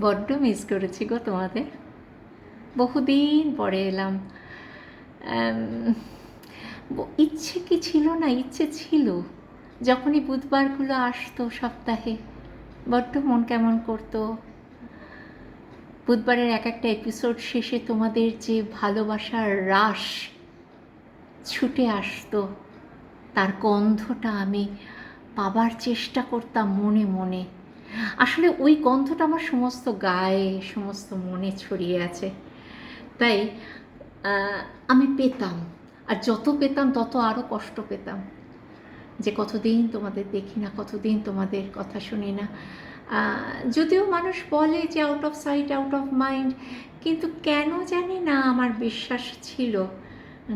বড্ড মিস করেছি গো তোমাদের। বহুদিন পরে এলাম। ইচ্ছে কি ছিল না? ইচ্ছে ছিল। যখনই বুধবারগুলো আসতো সপ্তাহে, বড্ড মন কেমন করতো। বুধবারের এক একটা এপিসোড শেষে তোমাদের যে ভালোবাসার রাস ছুটে আসতো, তার গন্ধটা আমি পাবার চেষ্টা করতাম মনে মনে। আসলে ওই গন্ধটা আমার সমস্ত গায়ে, সমস্ত মনে ছড়িয়ে আছে। তাই আমি পেতাম। আর যত পেতাম, তত আরও কষ্ট পেতাম। যে কতদিন তোমাদের দেখি না, কতদিন তোমাদের কথা শুনি না। যদিও মানুষ বলে যে out of sight out of mind কিন্তু কেন জানি না আমার বিশ্বাস ছিল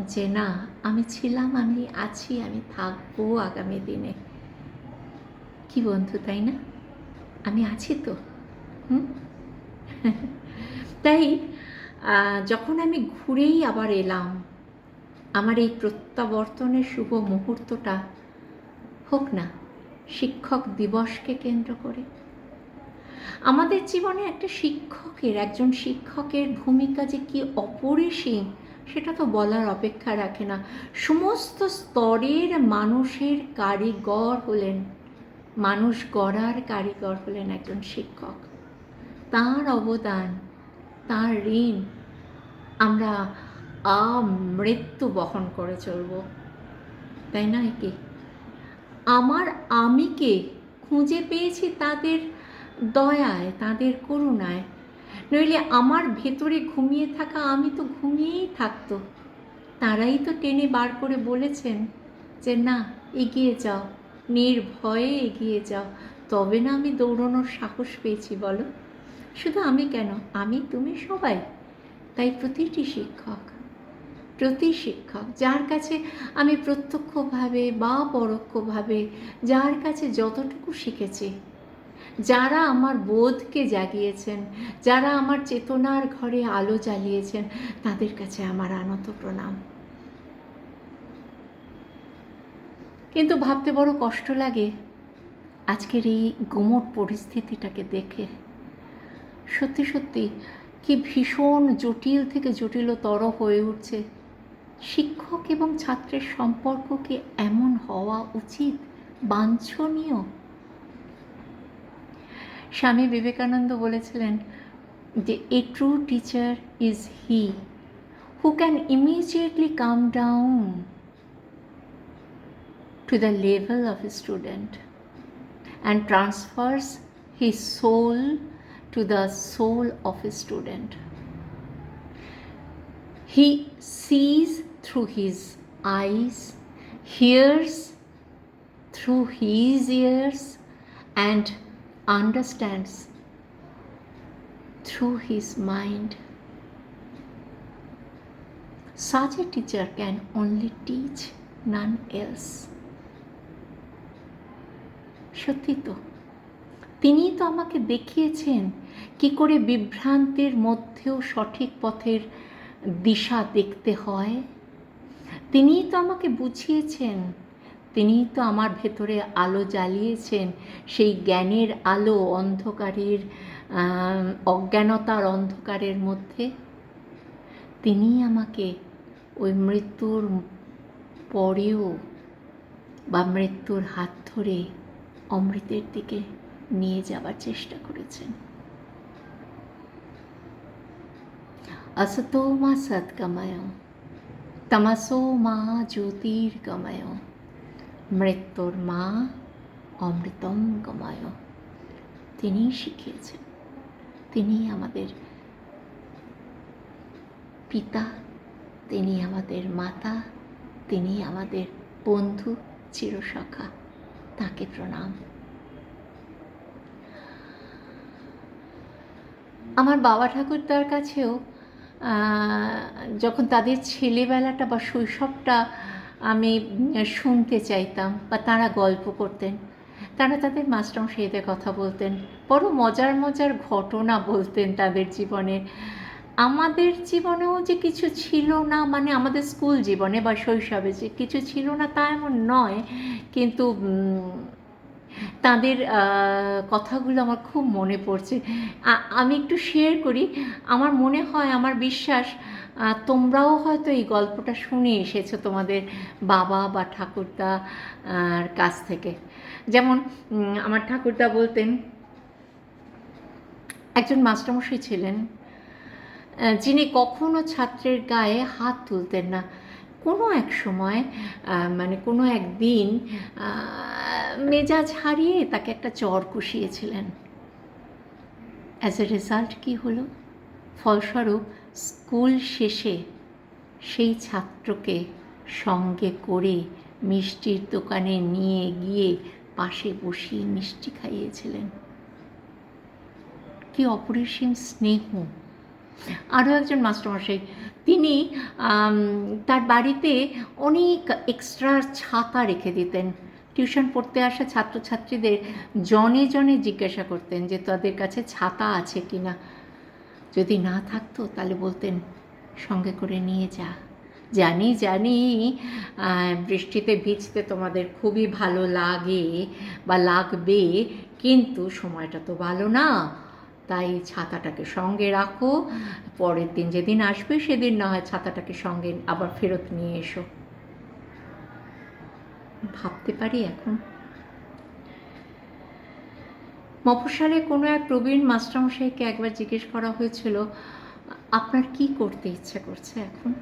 যে না, আমি ছিলাম, আমি আছি, আমি থাকব আগামী দিনে। কি বন্ধু, তাই না? আমি আছি তো, হুম? তাই যখন আমি ঘুরেই আবার এলাম, আমার এই প্রত্যাবর্তনের শুভ মুহূর্তটা হোক না, শিক্ষক দিবসকে কেন্দ্র করে। আমাদের জীবনে একটা শিক্ষকের, একজন শিক্ষকের ভূমিকা যে কি অপরিসীম, সেটা তো বলার অপেক্ষা রাখে না। সমস্ত স্তরের মানুষের কারিগর হলেন মানুষ গড়ার কারিগর হলেন একজন শিক্ষক। তার অবদান, তার ঋণ আমরা আমৃত্যু বহন করে চলব। তাই নয় কি? আমার আমিকে খুঁজে পেয়েছি তাদের দয়ায়, তাদের করুণায়। নইলে আমার ভেতরে ঘুমিয়ে থাকা আমি তো ঘুমিয়েই থাকতো। তারাই তো টেনে বার করে বলেছেন যে, না, এগিয়ে যাও। নির্ভয়ে এগিয়ে যাও। তবে না আমি দৌড়ানোর সাহস পেয়েছি, বলো। শুধু আমি কেন? আমি, তুমি সবাই। তাই প্রতিটি শিক্ষক, প্রতি শিক্ষক, যার কাছে আমি প্রত্যক্ষভাবে বা পরোক্ষভাবে, যার কাছে যতটুকু শিখেছি, যারা আমার বোধকে জাগিয়েছেন, যারা আমার চেতনার ঘরে আলো জ্বালিয়েছেন, তাদের কাছে আমার আনত প্রণাম। কিন্তু ভাবতে বড় কষ্ট লাগে আজকের এই গুমট পরিস্থিতিটাকে দেখে। সত্যি সত্যি কি ভীষণ জটিল থেকে জটিলতর হয়ে উঠছে। শিক্ষক এবং ছাত্রের সম্পর্ক কি এমন হওয়া উচিত? বাঞ্ছনীয়। স্বামী বিবেকানন্দ বলেছিলেন যে a true teacher is he who can immediately come down to the level of a student and transfers his soul to the soul of a student. He sees through his eyes, hears through his ears, and understands through his mind. Such a teacher can only teach, none else. সত্যি তো। তিনিই তো আমাকে দেখিয়েছেন কি করে বিভ্রান্তের মধ্যেও সঠিক পথের দিশা দেখতে হয়। তিনিই তো আমাকে বুঝিয়েছেন, তিনিই তো আমার ভেতরে আলো জ্বালিয়েছেন, সেই জ্ঞানের আলো অন্ধকারের অজ্ঞানতার অন্ধকারের মধ্যে। তিনিই আমাকে ওই মৃত্যুর পরেও বা মৃত্যুর হাত ধরে অমৃতের দিকে নিয়ে যাবার চেষ্টা করেছেন असतो मा सद्गमय তমসো মা জ্যোতির্গময় মৃত্যুর মা অমৃতম গময় তিনিই শিখিয়েছেন তিনি আমাদের পিতা তিনি আমাদের মাতা তিনি আমাদের বন্ধু চিরসখা তাকে প্রণাম। আমার বাবা ঠাকুরদার কাছেও যখন তাদের ছেলেবেলাটা বা শৈশবটা আমি শুনতে চাইতাম বা তারা গল্প করতেন, তারা তাদের মাস্টারমশাইদের কথা বলতেন, বড় মজার মজার ঘটনা বলতেন তাদের জীবনে। আমাদের জীবনেও যে কিছু ছিল না মানে আমাদের স্কুল জীবনে বা শৈশবে যে কিছু ছিল না তা এমন নয়, কিন্তু তাদের কথাগুলো আমার খুব মনে পড়ছে। আমি একটু শেয়ার করি। আমার মনে হয়, আমার বিশ্বাস তোমরাও হয়তো এই গল্পটা শুনে এসেছ তোমাদের বাবা বা ঠাকুরদা কাছ থেকে। যেমন আমার ঠাকুরদা বলতেন, একজন মাস্টারমশাই ছিলেন যিনি কখনো ছাত্রের গায়ে হাত তুলতেন না। কোনো এক সময় মানে কোনো একদিন মেজাজ হারিয়ে তাকে একটা চর কষিয়েছিলেন। অ্যাজ এ রেজাল্ট কী হলো? ফলস্বরূপ, স্কুল শেষে সেই ছাত্রকে সঙ্গে করে মিষ্টির দোকানে নিয়ে গিয়ে পাশে বসিয়ে মিষ্টি খাইয়েছিলেন। কি অপরিসীম স্নেহ! আরও একজন মাস্টারমশাই। তিনি তার বাড়িতে অনেক এক্সট্রা ছাতা রেখে দিতেন। টিউশন পড়তে আসা ছাত্রছাত্রীদের জনে জনে জিজ্ঞাসা করতেন যে তাদের কাছে ছাতা আছে কি না যদি না থাকতো তাহলে বলতেন, সঙ্গে করে নিয়ে যা। জানি জানি বৃষ্টিতে ভিজতে তোমাদের খুবই ভালো লাগে বা লাগবে, কিন্তু সময়টা তো ভালো না। তাই ছাতাটাকে সঙ্গে রাখো। পরের দিন যেদিন আসবে সেদিন না হয় ছাতাটাকে সঙ্গে আবার ফেরত নিয়ে এসো। ভাবতে পারি এখন? মফস্বলে কোনো এক প্রবীণ মাস্টারমশাইকে একবার জিজ্ঞেস করা হয়েছিল, আপনার কি করতে ইচ্ছে করছে এখন?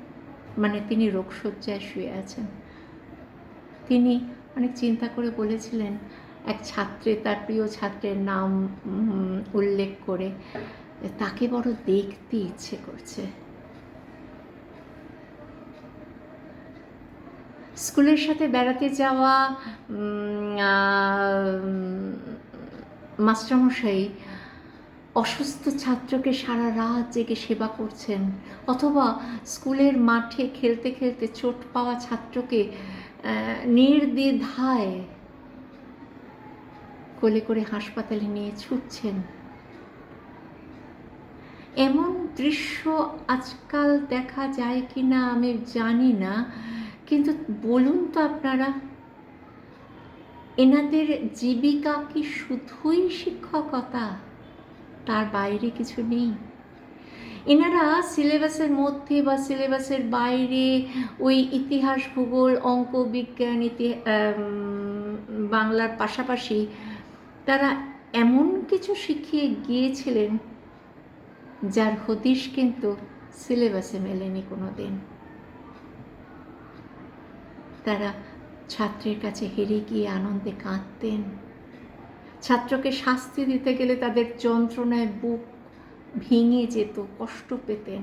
মানে তিনি রোগশয্যায় শুয়ে আছেন। তিনি অনেক চিন্তা করে বলেছিলেন এক ছাত্রে তার প্রিয় ছাত্রের নাম উল্লেখ করে তাকে বড় দেখতে ইচ্ছে করছে। স্কুলের সাথে বেড়াতে যাওয়া মাস্টারমশাই অসুস্থ ছাত্রকে সারা রাত জেগে সেবা করছেন অথবা স্কুলের মাঠে খেলতে খেলতে চোট পাওয়া ছাত্রকে আহ, নির্দ্বিধায় কোলে করে হাসপাতালে নিয়ে ছুটছেন। এমন দৃশ্য আজকাল দেখা যায় কি না আমি জানি না, কিন্তু বলুন তো আপনারা, এনাদের জীবিকা কি শুধুই শিক্ষকতা? তার বাইরে কিছু নেই। এনারা সিলেবাসের মধ্যে বা সিলেবাসের বাইরে ওই ইতিহাস, ভূগোল, অঙ্ক, বিজ্ঞান, ইতি বাংলার পাশাপাশি তারা এমন কিছু শিখিয়ে গিয়েছিলেন যার হদিশ কিন্তু সিলেবাসে মেলেনি কোনো দিন তারা ছাত্রের কাছে হেরে গিয়ে আনন্দে কাঁদতেন। ছাত্রকে শাস্তি দিতে গেলে তাদের যন্ত্রণায় বুক ভেঙে যেত, কষ্ট পেতেন।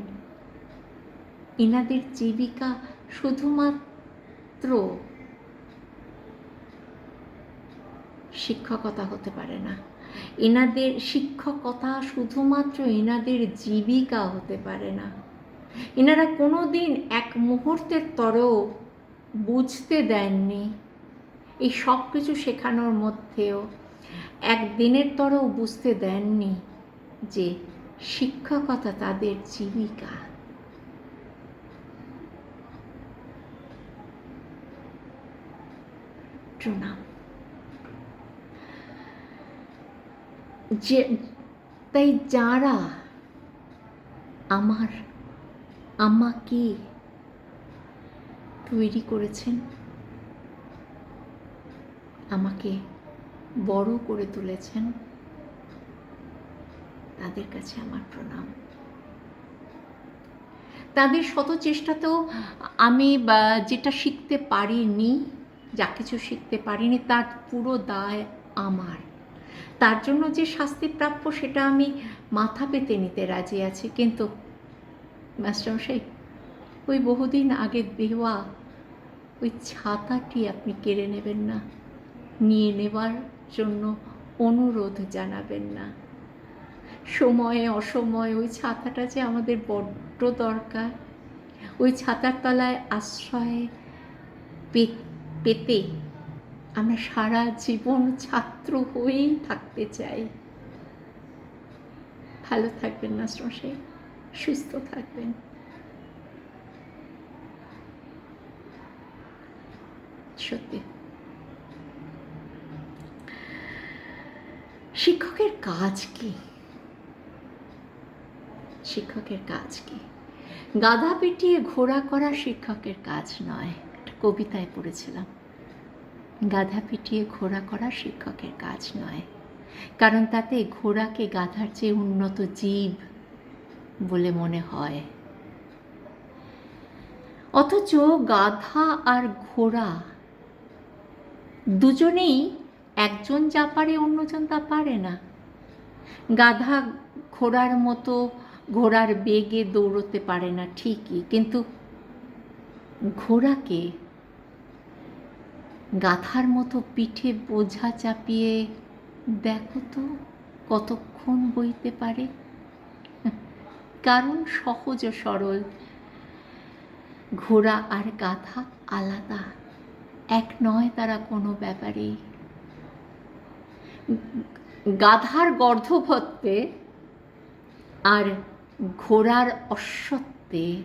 এনাদের জীবিকা শুধুমাত্র শিক্ষকতা হতে পারে না। এনাদের শিক্ষকতা শুধুমাত্র এনাদের জীবিকা হতে পারে না। এনারা কোনো দিন এক মুহূর্তের তরেও বুঝতে দেননি এই সব কিছু শেখানোর মধ্যেও। একদিনের তরেও বুঝতে দেননি যে শিক্ষকতা তাদের জীবিকা। প্রণাম। যে, তাই যারা আমার আমাকে তৈরি করেছেন, আমাকে বড় করে তুলেছেন, তাদের কাছে আমার প্রণাম। তাদের শত চেষ্টাতেও আমি যেটা শিখতে পারিনি, যা কিছু শিখতে পারিনি, তার পুরো দায় আমার। তার জন্য যে শাস্তি প্রাপ্য সেটা আমি মাথা পেতে নিতে রাজি আছি। কিন্তু মাস্টারমশাই, ওই বহুদিন আগে দেওয়া ওই ছাতাটি আপনি কেড়ে নেবেন না। নিয়ে নেবার জন্য অনুরোধ জানাবেন না। সময়ে অসময়ে ওই ছাতাটা যে আমাদের বড্ড দরকার। ওই ছাতার তলায় আশ্রয় পেতে আমরা সারা জীবন ছাত্র হয়েই থাকতে চাই। ভালো থাকবেন মাস্টারমশাই, সুস্থ থাকবেন। সত্যি। শিক্ষকের কাজ কি? শিক্ষকের কাজ কি? গাধা পিটিয়ে ঘোড়া করা শিক্ষকের কাজ নয়। একটা কবিতায় পড়েছিলাম। গাধা পিটিয়ে ঘোড়া করা শিক্ষকের কাজ নয়। কারণ তাতে ঘোড়াকে গাধার চেয়ে উন্নত জীব বলে মনে হয়। অথচ গাধা আর ঘোড়া দুজনেই একজন যা পারে, অন্যজন তা পারে না। গাধা ঘোড়ার মতো ঘোড়ার বেগে দৌড়তে পারে না ঠিকই, কিন্তু ঘোড়াকে গাথার মতো পিঠে বোঝা চাপিয়ে দেখো তো কতক্ষণ বইতে পারে। কারণ সহজ ও সরল। ঘোড়া আর গাধা আলাদা। এক নয় তারা কোনো ব্যাপারেই গাধার গর্ধভত্বে আর ঘোড়ার অশ্বত্বে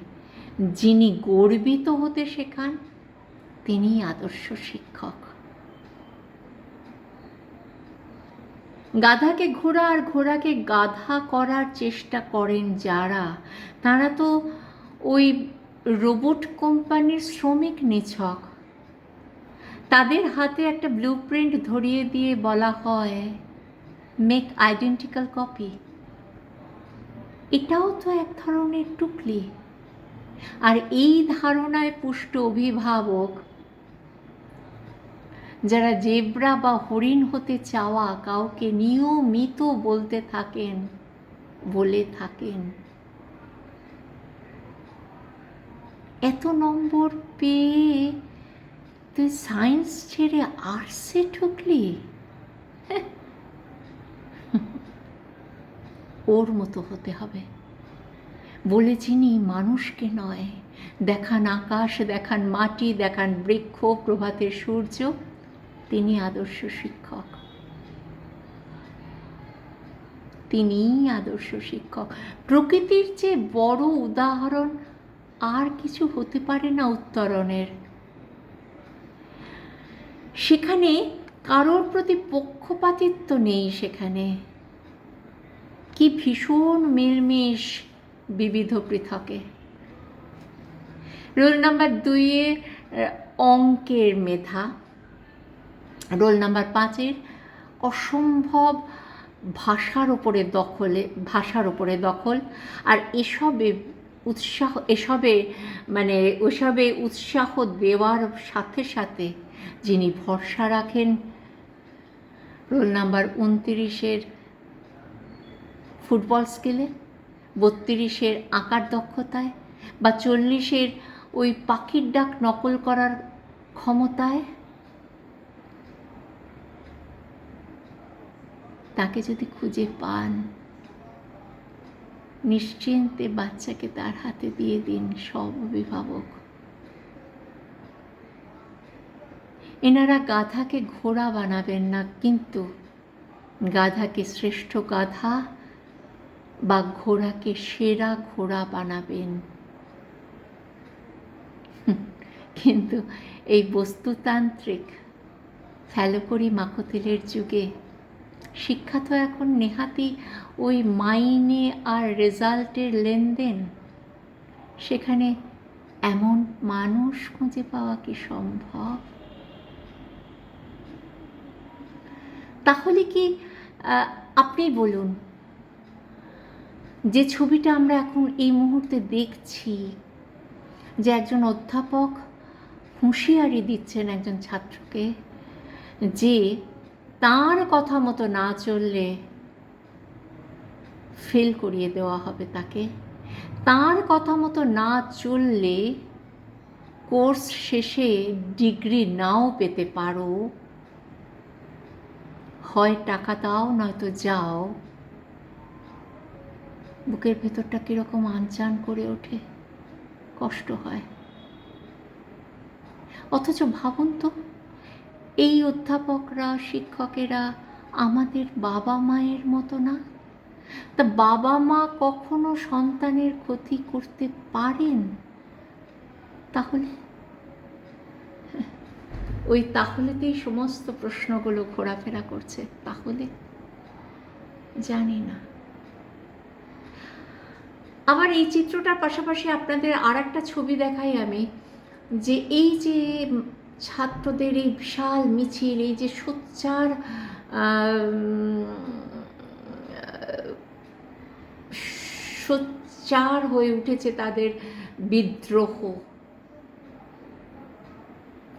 যিনি গর্বিত হতে শেখান তিনি আদর্শ শিক্ষক। গাধাকে ঘোড়া আর ঘোড়াকে গাধা করার চেষ্টা করেন যারা, তারা তো ওই রোবট কোম্পানির শ্রমিক নিছক। তাদের হাতে একটা ব্লু প্রিন্ট ধরিয়ে দিয়ে বলা হয় মেক আইডেন্টিক্যাল কপি এটাও তো এক ধরনের টুকলি। আর এই ধারণায় পুষ্ট অভিভাবক যারা জেব্রা বা হরিণ হতে চাওয়া কাউকে নিয়মিত বলতে থাকেন, বলে থাকেন। এত নম্বর পেয়ে তুই সায়েন্স ছেড়ে আর্টসে ঢুকলি? ওর মতো হতে হবে। বলে চিনি মানুষকে নয়, দেখান আকাশ, দেখান মাটি, দেখান বৃক্ষ, প্রভাতের সূর্য। তিনি আদর্শ শিক্ষক। তিনিই আদর্শ শিক্ষক। প্রকৃতির চেয়ে বড় উদাহরণ আর কিছু হতে পারে না উত্তরণের। সেখানে কারোর প্রতি পক্ষপাতিত্ব নেই সেখানে। কি ভীষণ মিলমিশ বিবিধ পৃথকে। রোল নাম্বার দুইয়ে অঙ্কের মেধা। রোল নাম্বার পাঁচের অসম্ভব ভাষার ওপরে দখলে, ভাষার ওপরে দখল। আর এসবে উৎসাহ, এসবে মানে ওসবে উৎসাহ দেওয়ার সাথে সাথে যিনি ভরসা রাখেন, রোল নাম্বার উনতিরিশের ফুটবল স্কেলে বত্রিশের আঁকার দক্ষতায়, বা চল্লিশের ওই পাখির ডাক নকল করার ক্ষমতায় তাকে যদি খুঁজে পান, নিশ্চিন্তে বাচ্চাকে তার হাতে দিয়ে দিন সব অভিভাবক। এনারা গাধাকে ঘোড়া বানাবেন না, কিন্তু গাধাকে শ্রেষ্ঠ গাধা বা ঘোড়াকে সেরা ঘোড়া বানাবেন। কিন্তু এই বস্তুতান্ত্রিক ফ্যালোকরি মাখতেলের যুগে শিক্ষা তো এখন নেহাতি ওই মাইনে আর রেজাল্টের লেনদেন। সেখানে এমন মানুষ খুঁজে পাওয়া কি সম্ভব? তাহলে কি আপনি বলুন, যে ছবিটা আমরা এখন এই মুহূর্তে দেখছি, যে একজন অধ্যাপক হুঁশিয়ারি দিচ্ছেন একজন ছাত্রকে, যে তার কথা মতো না চললে ফেল করিয়ে দেওয়া হবে তাকে। তার কথা মতো না চললে কোর্স শেষে ডিগ্রি নাও পেতে পারো। হয় টাকা দাও, নয়তো যাও। বুকের ভেতরটা কীরকম আনচান করে ওঠে, কষ্ট হয়। অথচ ভাবুন তো এই অধ্যাপকরা, শিক্ষকেরা আমাদের বাবা মায়ের মতো না? তা বাবা মা কখনো সন্তানের ক্ষতি করতে পারেন? তাহলে? ওই তাহলেতেই সমস্ত প্রশ্নগুলো ঘোরাফেরা করছে, তাহলে? জানি না। আবার এই চিত্রটার পাশাপাশি আপনাদের আর একটা ছবি দেখাই আমি, যে এই যে ছাত্রদের এই বিশাল মিছিল, এই যে সোচ্চার সোচ্চার হয়ে উঠেছে তাদের বিদ্রোহ।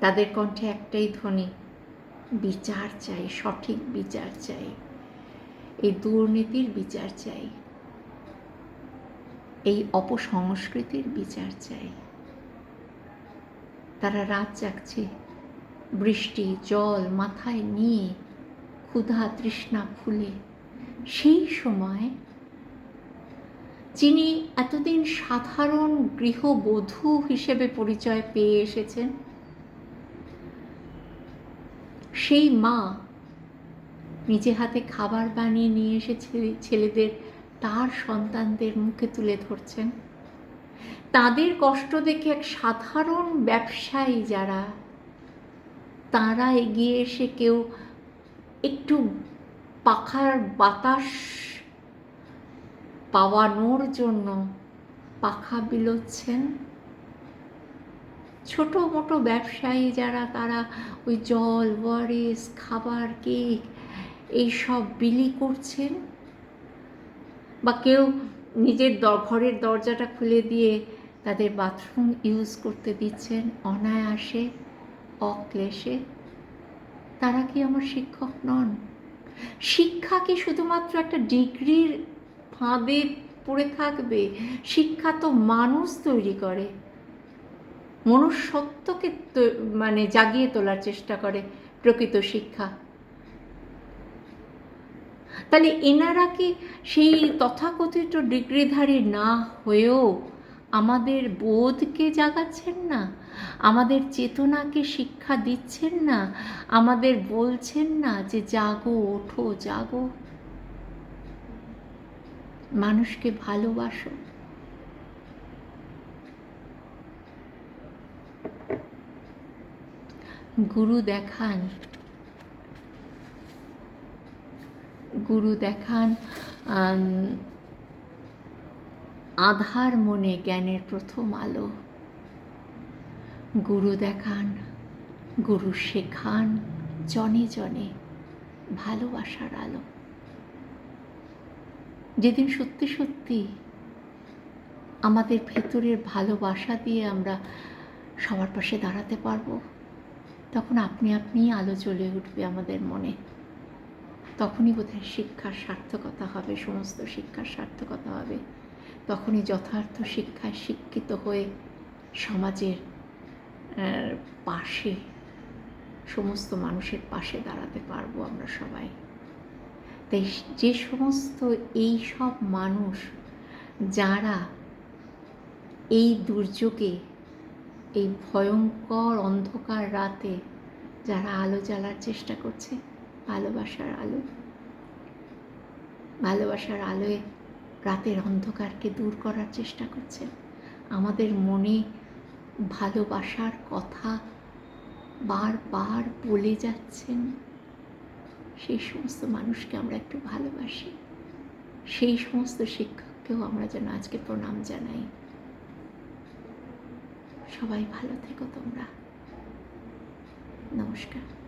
তাদের কণ্ঠে একটাই ধ্বনি, বিচার চাই, সঠিক বিচার চাই, এই দুর্নীতির বিচার চাই, এই অপসংস্কৃতির বিচার চাই। তারা রাত জাগছে। বৃষ্টি, জল মাথায় নিয়ে ক্ষুধা তৃষ্ণা ফুলে। সেই সময় যিনি এতদিন সাধারণ গৃহবধূ হিসেবে পরিচয় পেয়ে এসেছেন, সেই মা নিজে হাতে খাবার বানিয়ে নিয়ে এসে ছেলেদের, তার সন্তানদের মুখে তুলে ধরছেন। তাদের কষ্ট দেখে এক সাধারণ ব্যবসায়ী যারা, তারা এগিয়ে এসে কেউ একটু পাখার বাতাস পাওয়ানোর জন্য পাখা বিলোচ্ছেন। ছোট মোটো ব্যবসায়ী যারা, তারা ওই জল, ওয়ারেস, খাবার, কেক, এইসব বিলি করছেন। বা কেউ নিজের ঘরের দরজাটা খুলে দিয়ে তাদের বাথরুম ইউজ করতে দিচ্ছেন অনায়াসে, অক্লেশে। তারা কি আমার শিক্ষক নন? শিক্ষা কি শুধুমাত্র একটা ডিগ্রির ফাঁদে পড়ে থাকবে? শিক্ষা তো মানুষ তৈরি করে। মনুষ্যত্বকে মানে জাগিয়ে তোলার চেষ্টা করে প্রকৃত শিক্ষা। তাহলে এনারা কি সেই তথাকথিত ডিগ্রিধারী না হয়েও আমাদের বোধকে জাগাচ্ছেন না? আমাদের চেতনাকে শিক্ষা দিচ্ছেন না? আমাদের বলছেন না যে জাগো, ওঠো, জাগো। মানুষকে ভালোবাসো। গুরু দেখান গুরু দেখান আধার মনে জ্ঞানের প্রথম আলো। গুরু দেখান, গুরু শেখান, জনে জনে ভালোবাসার আলো। যেদিন সত্যি সত্যি আমাদের ভেতরের ভালোবাসা দিয়ে আমরা সবার পাশে দাঁড়াতে পারব, তখন আপনি আপনিই আলো জ্বলে উঠবে আমাদের মনে। তখনই বোধহয় শিক্ষার সার্থকতা হবে, সমস্ত শিক্ষার সার্থকতা হবে। তখনই যথার্থ শিক্ষায় শিক্ষিত হয়ে সমাজের পাশে, সমস্ত মানুষের পাশে দাঁড়াতে পারব আমরা সবাই। তাই যে সমস্ত এই সব মানুষ যারা এই দুর্যোগে, এই ভয়ঙ্কর অন্ধকার রাতে যারা আলো জ্বালার চেষ্টা করছে ভালোবাসার আলো। ভালোবাসার আলোয় রাতের অন্ধকারকে দূর করার চেষ্টা করছে। আমাদের মনে ভালোবাসার কথা বারবার বলে যাচ্ছেন। সেই সমস্ত মানুষকে আমরা একটু ভালোবাসি। সেই সমস্ত শিক্ষককেও আমরা যেন আজকে প্রণাম জানাই। সবাই ভালো থেকো তোমরা। নমস্কার।